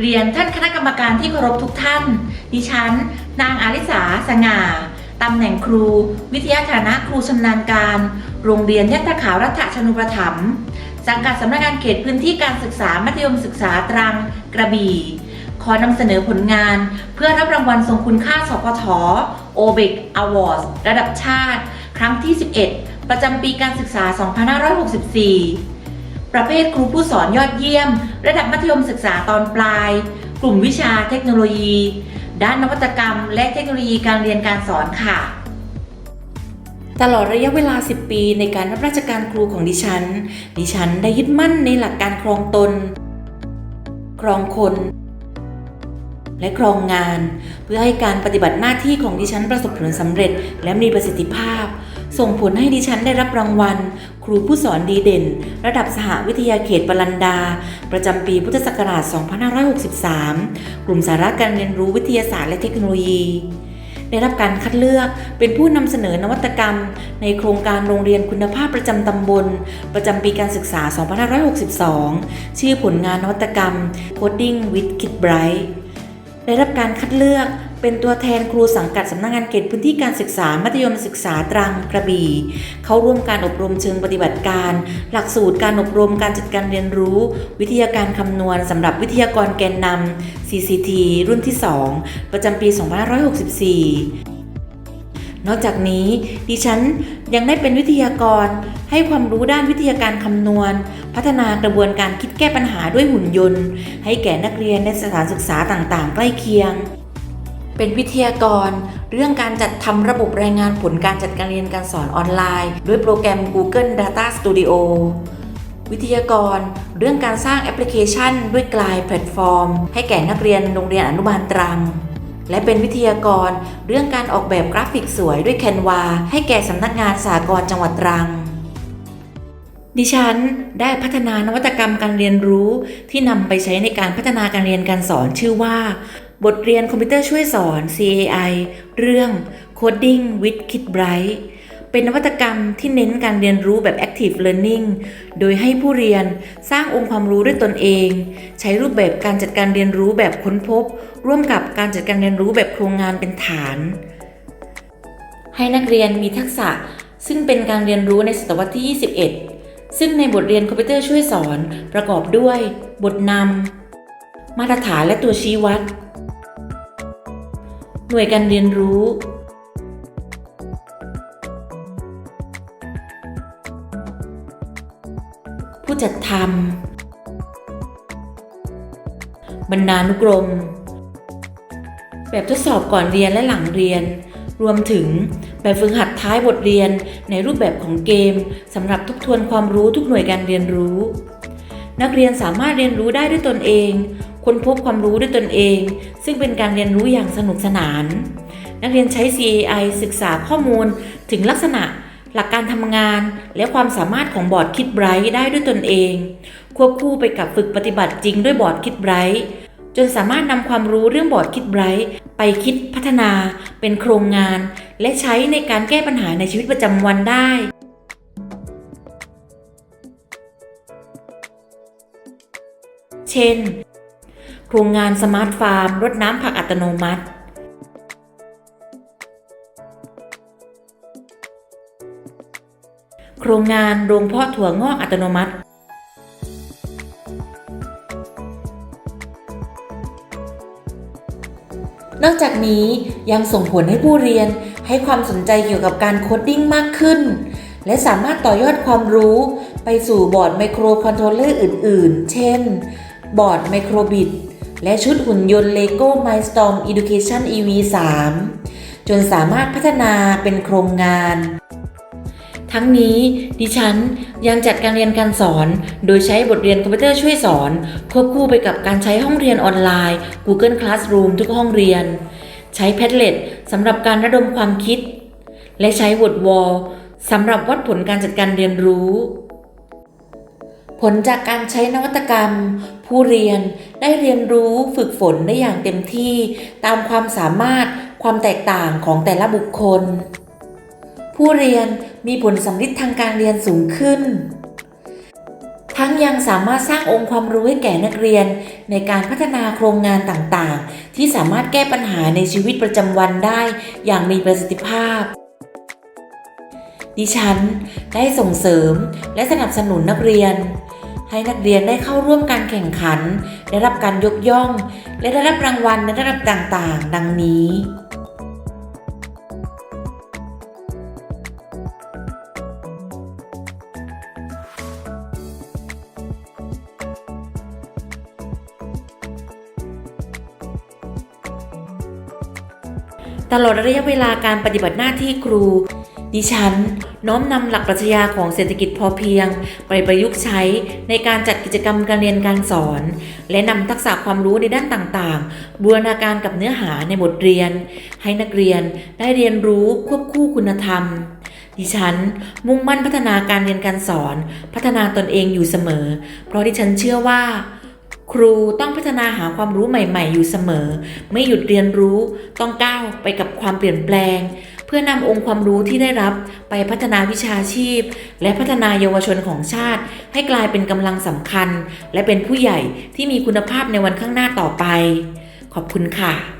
เรียนท่านคณะกรรมการที่เคารพทุกท่าน ดิฉัน นางอาริสาสง่าตำแหน่งครู วิทยาฐานะครูชำนาญการ โรงเรียนยัตขาวรัฐชนุประถมสังกัดสำนักงานเขตพื้นที่การศึกษามัธยมศึกษาตรังกระบี่ ขอนำเสนอผลงาน เพื่อรับรางวัลทรงคุณค่าสพทโอเบกอวอร์ดระดับชาติ ครั้งที่ 11 ประจำปีการศึกษา 2564 ประเภทครูผู้สอนยอดเยี่ยม ระดับมัธยมศึกษาตอนปลาย กลุ่มวิชาเทคโนโลยี ด้านนวัตกรรม และเทคโนโลยีการเรียนการสอนค่ะ ตลอดระยะเวลา 10 ปีในการรับราชการครูของดิฉัน ดิฉันได้ยึดมั่นในหลักการครองตน ครองคน และครองงาน เพื่อให้การปฏิบัติหน้าที่ของดิฉันประสบผลสำเร็จและมีประสิทธิภาพ ส่งผลให้ดิฉันได้รับรางวัล ครูผู้สอนดีเด่น ระดับสหวิทยาเขตปรันดา ประจำปีพุทธศักราช 2563 กลุ่มสาระการเรียนรู้วิทยาศาสตร์และเทคโนโลยี ได้รับการคัดเลือกเป็นผู้นำเสนอนวัตกรรม ในโครงการโรงเรียนคุณภาพประจำตำบล ประจำปีการศึกษา 2562 ชื่อผลงานนวัตกรรม Coding with Kid Bright ได้รับการคัดเลือก เป็นตัวแทนครูสังกัดสำนักงงานเขตพื้นที่การศึกษามัธยมศึกษาตรังกระบี่ เข้าร่วมการอบรมเชิงปฏิบัติการ หลักสูตรการอบรมการจัดการเรียนรู้ วิทยาการคำนวณสำหรับวิทยากรแกนนำ CCT รุ่นที่ 2 ประจำปี 2564นอกจากนี้ดิฉันยังได้เป็นวิทยากร ให้ความรู้ด้านวิทยาการคำนวณ พัฒนากระบวนการคิดแก้ปัญหาด้วยหุ่นยนต์ ให้แก่นักเรียนในสถานศึกษาต่างๆ ใกล้เคียง เป็นวิทยากร เรื่องการจัดทำระบบรายงานผลการจัดการเรียนการสอนออนไลน์ ด้วยโปรแกรม Google Data Studio วิทยากร เรื่องการสร้างแอปพลิเคชัน ด้วยกลายแพลตฟอร์ม ให้แก่นักเรียนโรงเรียนอนุบาลตรัง และเป็นวิทยากร เรื่องการออกแบบกราฟิกสวยด้วยแคนวาให้แก่สำนักงานสากลจังหวัดตรังดิฉันได้พัฒนานวัตกรรมการเรียนรู้ที่นำไปใช้ในการพัฒนาการเรียนการสอนชื่อว่า บทเรียนคอมพิวเตอร์ช่วยสอน CAI เรื่อง Coding with Kid Bright เป็นนวัตกรรมที่เน้นการเรียนรู้แบบ Active Learning โดยให้ผู้เรียนสร้างองค์ความรู้ด้วยตนเอง ใช้รูปแบบการจัดการเรียนรู้แบบค้นพบ ร่วมกับการจัดการเรียนรู้แบบโครงงานเป็นฐาน ให้นักเรียนมีทักษะซึ่งเป็นการเรียนรู้ในศตวรรษที่ 21 ซึ่งในบทเรียนคอมพิวเตอร์ช่วยสอนประกอบด้วย บทนำมาตรฐานและตัวชี้วัด หน่วยการเรียนรู้ ผู้จัดทำบรรณานุกรม แบบทดสอบก่อนเรียนและหลังเรียน รวมถึงแบบฝึกหัดท้ายบทเรียนในรูปแบบของเกมสำหรับทบทวนความรู้ทุกหน่วยการเรียนรู้ นักเรียนสามารถเรียนรู้ได้ด้วยตนเอง ค้นพบความรู้ด้วยตนเอง ซึ่งเป็นการเรียนรู้อย่างสนุกสนาน นักเรียนใช้ CAI ศึกษาข้อมูลถึงลักษณะหลักการทำงานและความสามารถของบอร์ดคิดไบรท์ได้ด้วยตนเอง ควบคู่ไปกับฝึกปฏิบัติจริงด้วยบอร์ดคิดไบรท์จนสามารถนำความรู้เรื่องบอร์ดคิดไบรท์ไปคิดพัฒนาเป็นโครงงาน และใช้ในการแก้ปัญหาในชีวิตประจำวันได้เช่น โครงงานสมาร์ทฟาร์มรดน้ำผักอัตโนมัติ โครงงานโรงเพาะถั่วงอกอัตโนมัติ นอกจากนี้ยังส่งผลให้ผู้เรียนให้ความสนใจเกี่ยวกับการโคดดิ้งมากขึ้น และสามารถต่อยอดความรู้ไปสู่บอร์ดไมโครคอนโทรลเลอร์อื่น ๆ เช่น บอร์ดไมโครบิด และชุดหุ่นยนต์ LEGO Mindstorm Education EV 3 จนสามารถพัฒนาเป็นโครงงาน ทั้งนี้ดิฉันยังจัดการเรียนการสอน โดยใช้บทเรียนคอมพิวเตอร์ช่วยสอน ควบคู่ไปกับการใช้ห้องเรียนออนไลน์ Google Classroom ทุกห้องเรียน ใช้ Padlet สำหรับการระดมความคิด และใช้ WordWall สำหรับวัดผลการจัดการเรียนรู้ ผลจากการใช้นวัตกรรม ผู้เรียนได้เรียนรู้ฝึกฝนได้อย่างเต็มที่ ตามความสามารถความแตกต่างของแต่ละบุคคล ผู้เรียนมีผลสำลิดทางการเรียนสูงขึ้น ทั้งยังสามารถสร้างองค์ความรู้ให้แก่นักเรียน ในการพัฒนาโครงงานต่างๆ ที่สามารถแก้ปัญหาในชีวิตประจำวันได้อย่างมีประสิทธิภาพดิฉันได้ส่งเสริมและสนับสนุนนักเรียน ให้นักเรียนได้เข้าร่วมการแข่งขัน ได้รับการยกย่อง และได้รับรางวัลในระดับต่างๆ ดังนี้ ตลอดระยะเวลาการปฏิบัติหน้าที่ครู ดิฉันน้อมนำหลักปรัชญาของเศรษฐกิจพอเพียง ไปประยุกต์ใช้ในการจัดกิจกรรมการเรียนการสอน และนำทักษะความรู้ในด้านต่างๆ บูรณาการกับเนื้อหาในบทเรียน ให้นักเรียนได้เรียนรู้ควบคู่คุณธรรม ดิฉันมุ่งมั่นพัฒนาการเรียนการสอน พัฒนาตนเองอยู่เสมอ เพราะดิฉันเชื่อว่าครูต้องพัฒนาหาความรู้ใหม่ ๆ อยู่เสมอ ไม่หยุดเรียนรู้ ต้องก้าวไปกับความเปลี่ยนแปลง เพื่อนำองค์ความรู้ที่ได้รับไปพัฒนาวิชาชีพ และพัฒนาเยาวชนของชาติ ให้กลายเป็นกำลังสำคัญ และเป็นผู้ใหญ่ที่มีคุณภาพในวันข้างหน้าต่อไป ขอบคุณค่ะ